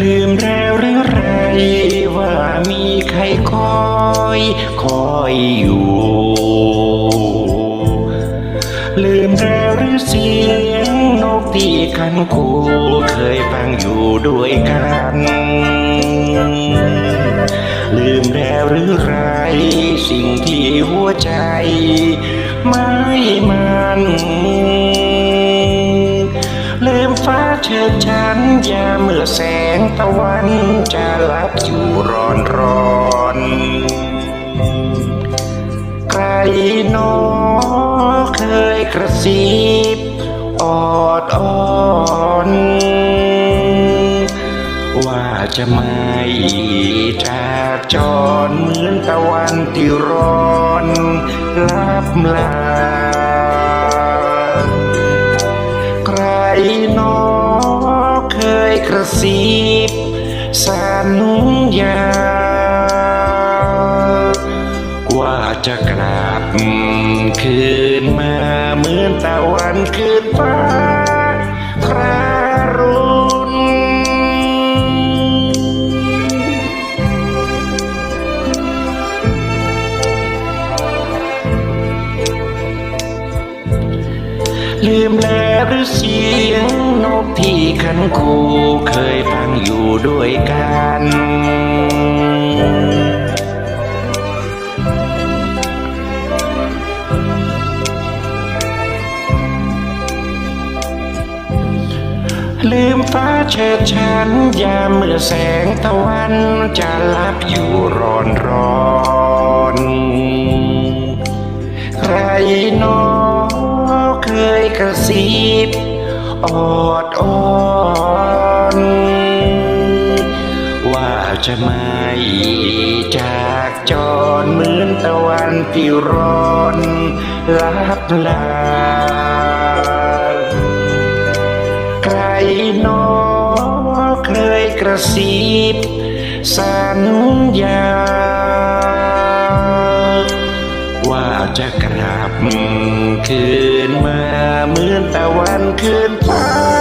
ลืมแล้วหรือไรว่ามีใครคอยคอยอยู่ ลืมแล้วหรือเสียงนกที่คันคูเคยฟังอยู่ด้วยกัน ลืมแล้วหรือไรสิ่งที่หัวใจ ไม่มัน เชิดฉันยามเมื่อแสงตะวันจะลับอยู่ร้อนร้อนใครนอเคยกระซิบออดอ่อนว่าจะไม่จากจรเหมือนตะวันที่ร้อนลับลาใครน กระซิบสัญญาว่าจะกลับคืนมาเหมือนตะวันคืนฟ้า ลืมแล้วหรือเสียงนกที่ขันคูเคยฟังอยู่ด้วยกันลืมฟ้าเชิดฉันยามเมื่อแสงตะวันจะลับอยู่ร้อนร้อน ยกระซิบออดอ่อนว่าจะไม่จากจรเหมือนตะวันที่ร้อนลับลาใครนอเคยกระซิบสัญญา ว่าจะกลับคืนมาเหมือนตะวันคืนฟ้า